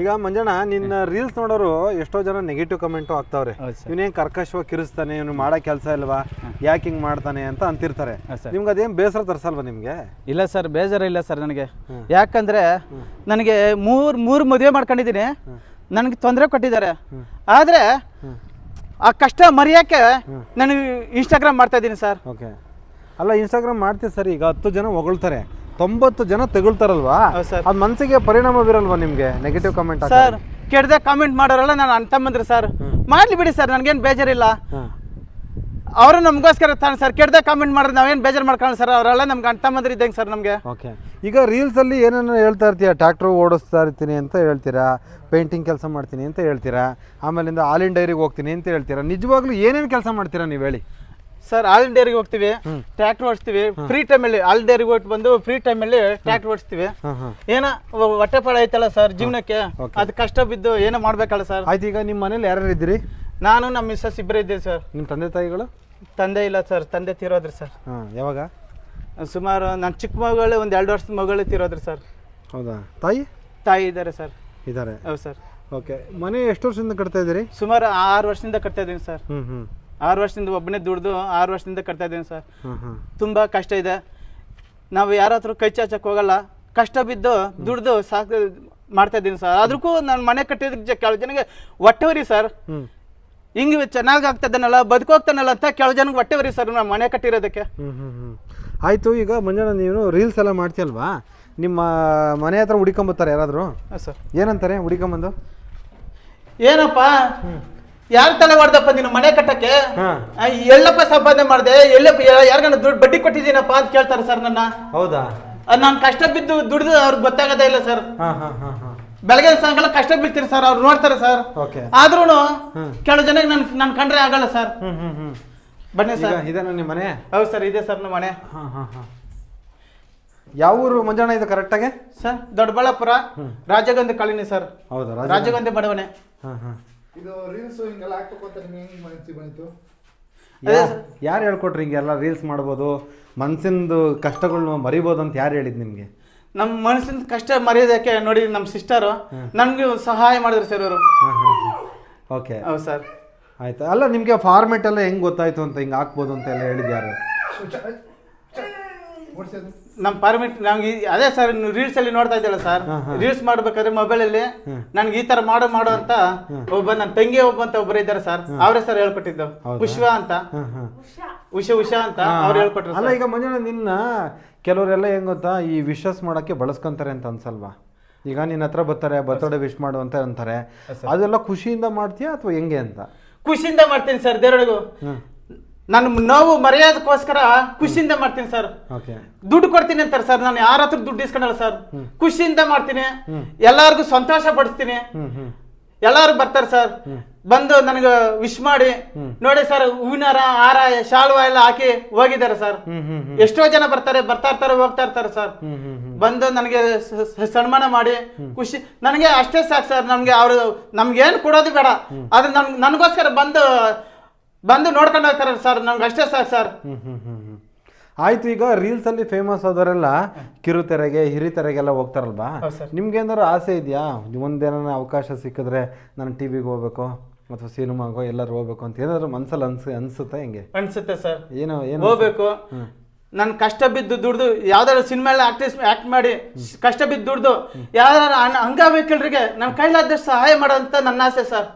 ಈಗ ಮಂಜಣ್ಣ ನಿನ್ನ ರೀಲ್ಸ್ ನೋಡೋರು ಎಷ್ಟೋ ಜನ ನೆಗೆಟಿವ್ ಕಮೆಂಟು ಆಗ್ತಾವ್ರೆ ಇವನೇನು ಕರ್ಕಶವಾಗಿ ಕಿರಿಸ್ತಾನೆ ಇವನು ಮಾಡೋ ಕೆಲಸ ಇಲ್ವಾ? ಯಾಕೆ ಹಿಂಗೆ ಮಾಡ್ತಾನೆ ಅಂತ ಅಂತಿರ್ತಾರೆ. ನಿಮ್ಗೆ ಅದೇನು ಬೇಸರ ತರಿಸಲ್ವಾ ನಿಮಗೆ? ಇಲ್ಲ ಸರ್ ಬೇಜಾರ ಇಲ್ಲ ಸರ್ ನನಗೆ. ಯಾಕಂದರೆ ನನಗೆ ಮೂರು ಮೂರು ಮದುವೆ ಮಾಡ್ಕೊಂಡಿದ್ದೀನಿ. ನನಗೆ ತೊಂದರೆ ಕೊಟ್ಟಿದ್ದಾರೆ. ಆದರೆ ಆ ಕಷ್ಟ ಮರೆಯೋಕ್ಕೆ ನಾನು ಇನ್ಸ್ಟಾಗ್ರಾಮ್ ಮಾಡ್ತಾ ಇದ್ದೀನಿ ಸರ್. ಓಕೆ. ಅಲ್ಲ ಇನ್ಸ್ಟಾಗ್ರಾಮ್ ಮಾಡ್ತೀವಿ ಸರ್ ಈಗ ಹತ್ತು ಜನ ಹೊಗಳ್ತಾರೆ. ತೊಂಬತ್ತು ಜನ ತಗೊಳ್ತಾರಲ್ವಾ? ಅದ್ ಮನ್ಸಿಗೆ ಪರಿಣಾಮ ಬೀರಲ್ವಾ ನಿಮ್ಗೆ ನೆಗೆಟಿವ್ ಕಮೆಂಟ್ ಸರ್ ಕೆಡ್ದೆ ಕಾಮೆಂಟ್ ಮಾಡೋರಲ್ಲ ನಾನು ಅಣ್ಣ ಬಂದ್ರೆ ಸರ್. ಮಾಡ್ಲಿ ಬಿಡಿ ಸರ್ ನನಗೇನು ಬೇಜಾರಿಲ್ಲ. ಅವರು ನಮಗೋಸ್ಕರ ತಾನೆ ಸರ್ ಕೆಡ್ದೆ ಕಾಮೆಂಟ್ ಮಾಡಿದ್ರೆ ನಾವೇನು ಬೇಜಾರು ಮಾಡ್ಕೊಳ್ಳಿ ಸರ್ ಅವರೆಲ್ಲ ನಮ್ಗೆ ಅಣ್ಣ ತಮ್ಮಂದ್ರಿ ಇದ್ದಂಗೆ ಸರ್ ನಮಗೆ. ಓಕೆ ಈಗ ರೀಲ್ಸ್ ಅಲ್ಲಿ ಏನೇನೋ ಹೇಳ್ತಾ ಇರ್ತೀಯ? ಟ್ರಾಕ್ಟರ್ ಓಡಿಸ್ತಾ ಇರ್ತೀನಿ ಅಂತ ಹೇಳ್ತೀರಾ? ಪೇಂಟಿಂಗ್ ಕೆಲಸ ಮಾಡ್ತೀನಿ ಅಂತ ಹೇಳ್ತೀರಾ? ಆಮೇಲಿಂದ ಹಾಲಿನ ಡೈರಿಗೆ ಹೋಗ್ತೀನಿ ಅಂತ ಹೇಳ್ತೀರಾ? ನಿಜವಾಗ್ಲೂ ಏನೇನು ಕೆಲಸ ಮಾಡ್ತೀರಾ ನೀವು ಹೇಳಿ? ಸರ್ ಆಲ್ ಡೇರಿಗೆ ಹೋಗ್ತೀವಿ. ಟ್ರ್ಯಾಕ್ಟರ್ ಓಡಿಸ್ತೀವಿ. ಫ್ರೀ ಟೈಮಲ್ಲಿ ಆಲ್ ಡೇರಿಗೆ ಹೋಗಿ ಬಂದು ಫ್ರೀ ಟೈಮಲ್ಲಿ ಟ್ರ್ಯಾಕ್ಟರ್ ಓಡಿಸ್ತೀವಿ. ಏನೋ ಹೊಟ್ಟೆ ಹೊಟ್ಟೆಪಾಡ ಐತಲ್ಲ ಸರ್ ಜೀವನಕ್ಕೆ? ಅದು ಕಷ್ಟ ಬಿದ್ದು ಏನೋ ಮಾಡ್ಬೇಕಲ್ಲ ಸರ್ ಆಯ್ತು ಈಗ ನಿಮ್ಮ ಮನೇಲಿ ಯಾರು ಇದ್ದೀರಿ? ನಾನು ನಮ್ಮ ಮಿಸ್ಸಸ್ ಇಬ್ಬರೇ ಇದ್ದೀವಿ ಸರ್ ನಿಮ್ಮ ತಂದೆ ತಾಯಿಗಳು? ತಂದೆ ಇಲ್ಲ ಸರ್ ತಂದೆ ತೀರೋದ್ರಿ ಸರ್ ಹಾಂ ಯಾವಾಗ? ಸುಮಾರು ನನ್ನ ಚಿಕ್ಕ ಮಗಳು ಒಂದು ಎರಡು ವರ್ಷದ ಮಗಳು ತೀರೋದ್ರಿ ಸರ್ ಹೌದಾ? ತಾಯಿ? ತಾಯಿ ಇದ್ದಾರೆ ಸರ್ ಇದ್ದಾರೆ ಹೌದು ಸರ್ ಓಕೆ ಮನೆ ಎಷ್ಟು ವರ್ಷದಿಂದ ಕಟ್ತಾ ಇದ್ದೀರಿ? ಸುಮಾರು ಆರು ವರ್ಷದಿಂದ ಕಟ್ತಾ ಇದ್ದೀನಿ ಸರ್ ಹ್ಞೂ ಹ್ಞೂ ಆರು ವರ್ಷದಿಂದ ಒಬ್ಬನೇ ದುಡ್ದು ಆರು ವರ್ಷದಿಂದ ಕಟ್ತಾ ಇದ್ದೀನಿ ಸರ್. ತುಂಬ ಕಷ್ಟ ಇದೆ. ನಾವು ಯಾರ ಹತ್ರ ಕೈ ಚಾಚಕ್ಕೆ ಹೋಗಲ್ಲ. ಕಷ್ಟ ಬಿದ್ದು ದುಡ್ದು ಸಾಕು ಮಾಡ್ತಾ ಇದ್ದೀನಿ ಸರ್. ಅದಕ್ಕೂ ನಾನು ಮನೆ ಕಟ್ಟಿದ್ದಕ್ಕೆ ಕೆಲವು ಜನಗೆ ಹೊಟ್ಟೆವರಿ ಸರ್. ಹಿಂಗೆ ಚೆನ್ನಾಗಿ ಆಗ್ತದನಲ್ಲ ಬದುಕೋಗ್ತಾನಲ್ಲ ಅಂತ ಕೆಲವು ಜನಕ್ಕೆ ಹೊಟ್ಟೆವರಿ ಸರ್ ನಾನು ಮನೆ ಕಟ್ಟಿರೋದಕ್ಕೆ. ಆಯಿತು ಈಗ ಮಂಜಣ್ಣ ನೀವು ರೀಲ್ಸ್ ಎಲ್ಲ ಮಾಡ್ತೀಯಲ್ವಾ? ನಿಮ್ಮ ಮನೆ ಹತ್ರ ಹುಡ್ಕೊಂಬತ್ತಾರೆ ಯಾರಾದರೂ? ಹಾಂ ಸರ್. ಏನಂತಾರೆ ಹುಡ್ಕೊಂಬಂದು? ಏನಪ್ಪ? ಯಾರ ತಲೆ ಮಾಡ್ದಪ್ಪ ನೀನು ಮನೆ ಕಟ್ಟಕ್ಕೆ? ಹಾಂ. ಆ, ಎಲ್ಲಪ್ಪ ಸಂಪಾದನೆ ಮಾಡಿದೆ. ಎಲ್ಲಪ್ಪ ಯಾರಿಗಾನ ದುಡ್ಡು ಬಡ್ಡಿ ಕೊಟ್ಟಿದ್ದೀನಪ್ಪ ಅಂತ ಕೇಳ್ತಾರೆ ಸರ್ ನನ್ನ. ಹೌದಾ? ನಾನು ಕಷ್ಟ ಬಿದ್ದು ದುಡ್ದು ಅವ್ರಿಗೆ ಗೊತ್ತಾಗೋದೇ ಇಲ್ಲ ಸರ್. ಹಾಂ ಹಾಂ ಹಾಂ ಹಾಂ. ಬೆಳಗ್ಗೆ ಸಾಯಂಕಾಲ ಕಷ್ಟ ಬೀಳ್ತೀನಿ ಸರ್ ಅವ್ರು ನೋಡ್ತಾರೆ ಸರ್. ಓಕೆ. ಆದ್ರೂ ಹ್ಮ್. ಕೆಲವು ಜನಕ್ಕೆ ನನ್ ನನ್ ಕಂಡ್ರೆ ಆಗಲ್ಲ ಸರ್. ಬನ್ನಿ ಈಗ ಸರ್. ಇದೆ ನಿಮ್ಮ ಮನೆ? ಹೌದು ಸರ್ ಇದೆ ಸರ್ ನಮ್ಮ ಮನೆ. ಹಾಂ ಹಾಂ ಹಾಂ. ಯಾವ ಊರು ಮಂಜಣ್ಣ ಇದು ಕರೆಕ್ಟಾಗೆ sir Doddaballapur Rajagandhi colony sir. ಹೌದಾ ರಾಜ ರಾಜಗಂಧಿ ಬಡವಣೆ. ಹಾ ಹಾಂ. ಇದು ರೀಲ್ಸ್ ಹಿಂಗೆಲ್ಲ ಹಾಕ್ಬೇಕು ಅಂತ ನಿಮ್ಗೆ ಹೆಂಗ್ ಮನಸ್ಸಿಗೆ ಬಂತು? ಯಾರು ಹೇಳ್ಕೊಟ್ರಿ ಹಿಂಗೆಲ್ಲ ರೀಲ್ಸ್ ಮಾಡ್ಬೋದು? ಮನ್ಸಿಂದು ಕಷ್ಟಗಳನ್ನ ಮರಿಬೋದು ಅಂತ ಯಾರು ಹೇಳಿದ್ ನಿಮಗೆ? ನಮ್ಮ ಮನಸ್ಸಿನ ಕಷ್ಟ ಮರೆಯೋದಕ್ಕೆ ನೋಡಿ ನಮ್ಮ ಸಿಸ್ಟರು ನಮಗೆ ಸಹಾಯ ಮಾಡಿದ್ರು ಸರ್ ಅವರು ಹಾಂ ಹಾಂ ಓಕೆ ಹೌದು ಸರ್. ಆಯ್ತು. ಅಲ್ಲ ನಿಮಗೆ ಫಾರ್ಮೆಟ್ ಎಲ್ಲ ಹೆಂಗ್ ಗೊತ್ತಾಯ್ತು ಅಂತ ಹಿಂಗೆ ಹಾಕ್ಬೋದು ಅಂತ ಎಲ್ಲ ಹೇಳಿದ್ ಯಾರು? ಓಡಿಸೋದು ನಮ್ಮ ಪರ್ಮಿಟ್ ನಂಗೆ ಈ- ಅದೇ ಸರ್ ರೀಲ್ಸ್ ಅಲ್ಲಿ ನೋಡ್ತಾ ಇದ್ದಲ್ಲ ಸರ್. ರೀಲ್ಸ್ ಮಾಡ್ಬೇಕಾದ್ರೆ ಮೊಬೈಲ್ ಅಲ್ಲಿ ನನ್ಗೆ ಈ ತರ ಮಾಡು ಮಾಡು ಅಂತ ಒಬ್ಬ ನನ್ನ ತಂಗಿ ಒಬ್ಬ ಅಂತ ಒಬ್ರು ಇದ್ದಾರೆ ಸರ್ ಅವರೇ ಸರ್ ಹೇಳ್ಕೊಟ್ಟಿದ್ದು. ಪುಷ್ವ ಅಂತ. ಹಾಂ ಹಾಂ. ಉಷಾ ಉಷಾ ಅಂತ ಅವ್ರು ಹೇಳ್ಕೊಟ್ರು ಅಲ್ಲ ಈಗ ಮಂಜುಳ ನಿನ್ನ ಕೆಲವರೆಲ್ಲ ಹೆಂಗ್ ಗೊತ್ತಾ ಈ ವಿಶ್ವಾಸ ಮಾಡಕ್ಕೆ ಬಳಸ್ಕೊಂತಾರೆ ಅಂತ ಅನ್ಸಲ್ವಾ? ಈಗ ನಿನ್ನ ಹತ್ರ ಬರ್ತಾರೆ ಬರ್ತಡೇ ವಿಶ್ ಮಾಡು ಅಂತ ಅಂತಾರೆ. ಅದೆಲ್ಲ ಖುಷಿಯಿಂದ ಮಾಡ್ತೀಯಾ ಅಥವಾ ಹೆಂಗೆ ಅಂತ? ಖುಷಿಯಿಂದ ಮಾಡ್ತೀನಿ ಸರ್ ದೇವರಿಗೂ ನನ್ನ ನೋವು ಮರೆಯೋದಕ್ಕೋಸ್ಕರ ಖುಷಿಯಿಂದ ಮಾಡ್ತೀನಿ ಸರ್. ಓಕೆ. ದುಡ್ಡು ಕೊಡ್ತೀನಿ ಅಂತಾರೆ ಸರ್. ನಾನು ಯಾರ ಹತ್ರ ದುಡ್ಡು ಇಸ್ಕೊಂಡಲ್ಲ ಸರ್. ಖುಷಿಯಿಂದ ಮಾಡ್ತೀನಿ. ಎಲ್ಲಾರ್ಗು ಸಂತೋಷ ಪಡಿಸ್ತೀನಿ. ಎಲ್ಲಾರು ಬರ್ತಾರೆ ಸರ್. ಬಂದು ನನಗೆ ವಿಶ್ ಮಾಡಿ. ನೋಡಿ ಸರ್ ಹೂವಿನ ಹಾರ ಶಾಲ್ವ ಎಲ್ಲ ಹಾಕಿ ಹೋಗಿದ್ದಾರೆ ಸರ್. ಎಷ್ಟೋ ಜನ ಬರ್ತಾರೆ ಬರ್ತಾ ಇರ್ತಾರೆ ಹೋಗ್ತಾ ಇರ್ತಾರೆ ಸರ್. ಬಂದು ನನಗೆ ಸನ್ಮಾನ ಮಾಡಿ ಖುಷಿ. ನನಗೆ ಅಷ್ಟೇ ಸಾಕು ಸರ್. ನಮ್ಗೆ ಅವರು ಏನು ಕೊಡೋದು ಬೇಡ. ಆದ್ರೆ ನನ್ ನನಗೋಸ್ಕರ ಬಂದು ಬಂದು ನೋಡ್ಕೊಂಡು ಹೋಗ್ತಾರೆ ಸರ್ ನಮ್ಗೆ ಅಷ್ಟೇ ಸಾಕು ಸರ್. ಹ್ಮ್ ಆಯ್ತು ಈಗ ರೀಲ್ಸ್ ಅಲ್ಲಿ ಫೇಮಸ್ ಆದವರೆಲ್ಲ ಕಿರುತೆರೆಗೆ ಹಿರಿತೆರೆಗೆಲ್ಲ ಹೋಗ್ತಾರಲ್ವಾ? ಸರ್. ನಿಮ್ಗೆ ಏನಾದ್ರು ಆಸೆ ಇದೆಯಾ? ಒಂದೇನ ಅವಕಾಶ ಸಿಕ್ಕಿದ್ರೆ ನಾನು ಟಿವಿಗೆ ಹೋಗ್ಬೇಕು ಅಥವಾ ಸಿನಿಮಾಗೋ ಎಲ್ಲರೂ ಹೋಗ್ಬೇಕು ಅಂತ ಏನಾದ್ರು ಮನ್ಸಲ್ಲಿ ಅನ್ಸ ಅನ್ಸುತ್ತೆ ಹೆಂಗೆ? ಅನ್ಸುತ್ತೆ ಸರ್. ಏನೋ ಏನು ಹೋಗ್ಬೇಕು. ನನ್ ಕಷ್ಟ ಬಿದ್ದು ದುಡ್ದು ಯಾವ್ದಾದ್ರು ಸಿನಿಮಾ ಆಕ್ಟಿಸ್ ಆಕ್ಟ್ ಮಾಡಿ ಕಷ್ಟ ಬಿದ್ದು ದುಡ್ದು ಯಾವ್ದಾರು ಅಂಗವಿಕಲರಿಗೆ ನನ್ನ ಕೈಲಾದಷ್ಟು ಸಹಾಯ ಮಾಡೋಂತ ನನ್ನ ಆಸೆ ಸರ್.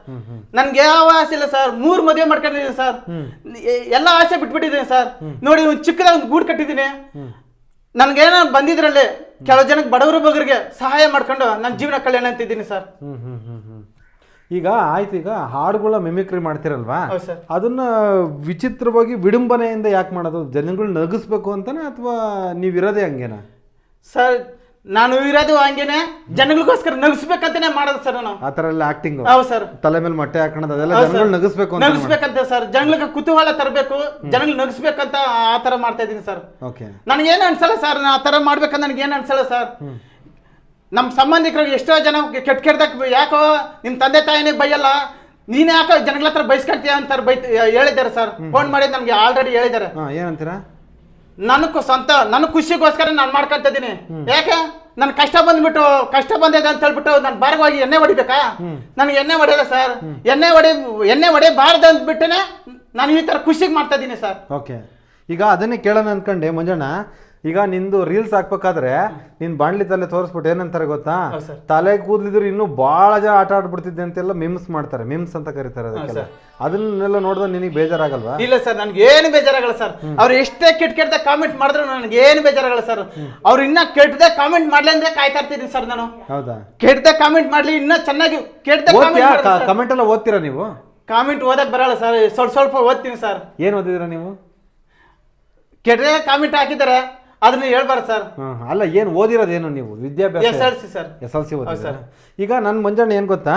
ನನ್ಗೆ ಯಾವ ಆಸೆ ಇಲ್ಲ ಸರ್. ಮೂರ್ ಮದುವೆ ಮಾಡ್ಕೊಂಡಿದ್ದೀನಿ ಸರ್. ಎಲ್ಲ ಆಸೆ ಬಿಟ್ಬಿಟ್ಟಿದ್ದೀನಿ ಸರ್. ನೋಡಿ ಒಂದು ಚಿಕ್ಕದ ಒಂದು ಗೂಡು ಕಟ್ಟಿದ್ದೀನಿ. ನನ್ಗೇನೋ ಬಂದಿದ್ರಲ್ಲಿ ಕೆಲವು ಜನಕ್ಕೆ ಬಡವರು ಬಗರಿಗೆ ಸಹಾಯ ಮಾಡ್ಕೊಂಡು ನನ್ನ ಜೀವನ ಕಲ್ಯಾಣ ಅಂತಿದ್ದೀನಿ ಸರ್. ಈಗ ಆಯ್ತು ಈಗ ಹಾಡುಗಳ ಮಿಮಿಕ್ರಿ ಮಾಡ್ತಿರಲ್ವಾ? ಅದನ್ನ ವಿಚಿತ್ರವಾಗಿ ವಿಡಂಬನೆಯಿಂದ ಯಾಕೆ ಮಾಡೋದು? ಜನಗಳು ನಗಿಸ್ಬೇಕು ಅಂತಾನೆ ಅಥವಾ ನೀವಿರೋದೇ ಹಂಗೇನಾ? ಸರ್ ನಾನು ಇರೋದು ಹಂಗೇನೆ. ಜನಗಳಿಗೋಸ್ಕರ ನಗಿಸ್ಬೇಕಂತಾನೆ ಮಾಡೋದು ಸರ್ ನಾನು. ಆ ಥರ ಎಲ್ಲ ಆಕ್ಟಿಂಗ್ ಹೌದು ಸರ್. ತಲೆ ಮೇಲೆ ಮೊಟ್ಟೆ ಹಾಕೋಣದು ಅದೆಲ್ಲ ಹೌದು ಜನಗಳು. ನಗಿಸ್ಬೇಕು ಅಂತ ನಗಿಸ್ಬೇಕಂತ ಸರ್. ಜನಗಳಿಗೆ ಕುತೂಹಲ ತರಬೇಕು. ಜನಗಳು ನಗಿಸ್ಬೇಕಂತ ಆ ಮಾಡ್ತಾ ಇದೀನಿ ಸರ್. ಓಕೆ. ನನಗೇನು ಅನ್ಸಲ್ಲ ಸರ್. ನಾ ಆ ತರ ಮಾಡ್ಬೇಕಂತ ನನಗೇನು ಅನ್ಸಲ್ಲ ಸರ್. ನಮ್ಮ ಸಂಬಂಧಿಕರಿಗೆ ಎಷ್ಟೋ ಜನ ಕೆಟ್ಟ ಕೆಟ್ಟದಾಗ ಯಾಕೋ ನಿಮ್ಮ ತಂದೆ ತಾಯಿನೇ ಬೈಯಲ್ಲ. ನೀನೇ ಯಾಕೋ ಜನಗಳ ಹತ್ರ ಬಯಸ್ಕೊಳ್ತೀಯ ಅಂತ ಬೈ ಹೇಳಿದ್ದಾರೆ ಸರ್. ಫೋನ್ ಮಾಡಿ ನಮ್ಗೆ ಆಲ್ರೆಡಿ ಹೇಳಿದ್ದಾರೆ. ಹಾಂ ಏನಂತೀರಾ? ನನಗೂ ಸ್ವಂತ ನನ್ನ ಖುಷಿಗೋಸ್ಕರ ನಾನು ಮಾಡ್ಕೊಂತ ಇದೀನಿ. ಯಾಕೆ? ನನ್ ಕಷ್ಟ ಬಂದ್ಬಿಟ್ಟು ಕಷ್ಟ ಬಂದಿದೆ ಅಂತ ಹೇಳ್ಬಿಟ್ಟು ನಾನು ಹೋಗಿ ಎಣ್ಣೆ ಹೊಡಿಬೇಕಾ? ನನಗೆ ಎಣ್ಣೆ ಹೊಡೆಯಲ್ಲ ಸರ್ ಎಣ್ಣೆ ಹೊಡಿ ಎಣ್ಣೆ ಹೊಡೆಯಬಾರ್ದು ಅಂದ್ಬಿಟ್ಟನೆ ನಾನು ಈ ತರ ಖುಷಿಗೆ ಮಾಡ್ತಾ ಇದ್ದೀನಿ ಸರ್ ಓಕೆ. ಈಗ ಅದನ್ನೇ ಕೇಳೋಣ ಅನ್ಕೊಂಡೆ ಮಂಜಣ್ಣ. ಈಗ ನಿಂದು ರೀಲ್ಸ್ ಹಾಕ್ಬೇಕಾದ್ರೆ ನಿನ್ ಬಾಣ್ಲಿ ತಲೆ ತೋರಿಸ್ಬಿಟ್ಟು ಏನಂತಾರೆ ಗೊತ್ತಾ. ತಲೆ ಕೂದಲಿದ್ರು ಇನ್ನೂ ಬಹಳ ಜನ ಆಟ ಆಡ್ಬಿಡ್ತಿದ್ದೆ ಅಂತೆಲ್ಲ ಮಿಮ್ಸ್ ಮಾಡ್ತಾರೆ. ಮಿಮ್ಸ್ ಅಂತ ಕರೀತಾರೆ ಅದಕ್ಕೆಲ್ಲ. ಅದನ್ನೆಲ್ಲ ನೋಡಿದ್ರೆ ನಿನಗೆ ಬೇಜಾರಾಗಲ್ವಾ? ಇಲ್ಲ ಸರ್ ನನ್ಗೆ ಏನು ಬೇಜಾರಾಗಲ್ಲ ಸರ್. ಅವ್ರು ಎಷ್ಟೇ ಕೆಟ್ಟ ಕೆಟ್ಟದ ಕಾಮೆಂಟ್ ಮಾಡಿದ್ರು ನನಗೆ ಏನು ಬೇಜಾರಾಗಲ್ಲ ಸರ್. ಅವ್ರು ಇನ್ನ ಕೆಟ್ಟದ ಕಾಮೆಂಟ್ ಮಾಡ್ಲಿ ಅಂದ್ರೆ ಕಾಯ್ತಾ ಇರ್ತೀನಿ ಸರ್ ನಾನು. ಹೌದಾ? ಕೆಟ್ಟದ ಕಾಮೆಂಟ್ ಮಾಡ್ಲಿ ಇನ್ನ ಚೆನ್ನಾಗಿ ಕೆಟ್ಟದ ಕಾಮೆಂಟ್ ಕಮೆಂಟ್ ಎಲ್ಲ ಓದ್ತೀರಾ ನೀವು? ಕಾಮೆಂಟ್ ಓದಕ್ ಬರಲ್ಲ ಸರ್ ಸ್ವಲ್ಪ ಸ್ವಲ್ಪ ಓದ್ತೀನಿ ಸರ್. ಏನ್ ಓದಿದ್ರ ನೀವು? ಕೆಟ್ಟದ ಕಾಮೆಂಟ್ ಹಾಕಿದ್ದಾರೆ. ಅದನ್ನ ಹೇಳ್ಬಾರ್ದು ಸರ್. ಅಲ್ಲ ಏನ್ ಓದಿರೋದೇನು ನೀವು? ವಿದ್ಯಾಭ್ಯಾಸ? S L C sir. S L C ಈಗ ನನ್ನ ಮಂಜಣ್ಣ ಏನ್ ಗೊತ್ತಾ?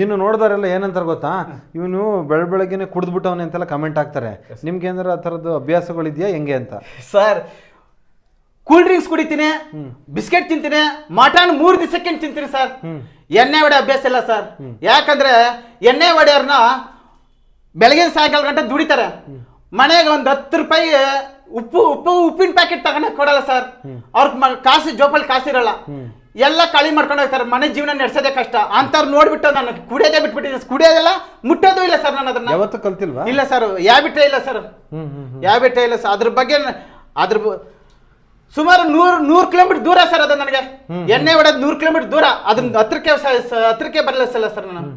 ನಿನ್ನ ನೋಡಿದಾರೆಲ್ಲ ಏನಂತಾರೆ ಗೊತ್ತಾ? ಇವನು ಬೆಳ ಬೆಳಗ್ಗೆನೆ ಕುಡಿದ್ಬಿಟ್ಟವನೆ ಅಂತೆಲ್ಲ ಕಮೆಂಟ್ ಹಾಕ್ತಾರೆ. ನಿಮ್ಗೆ ಏನಾರ ಆ ಥರದ್ದು ಅಭ್ಯಾಸಗಳಿದೆಯಾ? ಹೆಂಗೆ ಅಂತ? ಸರ್ ಕೂಲ್ ಡ್ರಿಂಕ್ಸ್ ಕುಡಿತೀನಿ ಬಿಸ್ಕೆಟ್ ತಿಂತೀನಿ ಮಟನ್ ಮೂರು ದಿವಸಕ್ಕೆ ತಿಂತೀನಿ ಸರ್. ಎಣ್ಣೆ ಒಡೆ ಅಭ್ಯಾಸ ಇಲ್ಲ ಸರ್. ಯಾಕಂದ್ರೆ ಎಣ್ಣೆ ಒಡೆಯವ್ರನ್ನ ಬೆಳಗಿನ ಸಾಯಂಕಾಲ ಗಂಟೆ ದುಡಿತಾರೆ. ಮನೆಗೆ ಒಂದು ಹತ್ತು ರೂಪಾಯಿ ಉಪ್ಪು ಉಪ್ಪು ಉಪ್ಪಿನ ಪ್ಯಾಕೆಟ್ ತಗೊಂಡೋಗಿ ಕೊಡಲ್ಲ ಸರ್ ಅವ್ರ ಕಾಸು ಜೋಪಲ್ಲಿ ಕಾಸಿರಲ್ಲ. ಎಲ್ಲ ಖಾಲಿ ಮಾಡ್ಕೊಂಡು ಹೋಗ್ತಾರೆ. ಮನೆ ಜೀವನ ನಡೆಸೋದೇ ಕಷ್ಟ. ಅಂತವ್ರು ನೋಡ್ಬಿಟ್ಟು ನಾನು ಕುಡಿಯೋದೇ ಬಿಟ್ಬಿಟ್ಟಿದ್ದೀನಿ. ಕುಡಿಯೋದಿಲ್ಲ ಮುಟ್ಟೋದು ಇಲ್ಲ ಸರ್ ನಾನು ಅದನ್ನ ಯಾವತ್ತೂ ಕಲ್ತಿಲ್ವಾ? ಇಲ್ಲ ಸರ್ ಯಾಬಿಟ್ಟೇ ಇಲ್ಲ ಸರ್ ಯಾಬಿಟ್ಟೇ ಇಲ್ಲ ಸರ್ ಅದ್ರ ಬಗ್ಗೆ ಅದ್ರ ಸುಮಾರು ನೂರು ನೂರು ಕಿಲೋಮೀಟರ್ ದೂರ ಸರ್ ಅದು ನನಗೆ. ಎಣ್ಣೆ ಹೊಡೆದ್ ನೂರು ಕಿಲೋಮೀಟರ್ ದೂರ. ಅದನ್ನ ಹತ್ರಕ್ಕೆ ಹತ್ರಕ್ಕೆ ಬರಲಿಲ್ಲ ಸರ್ ನಾನು.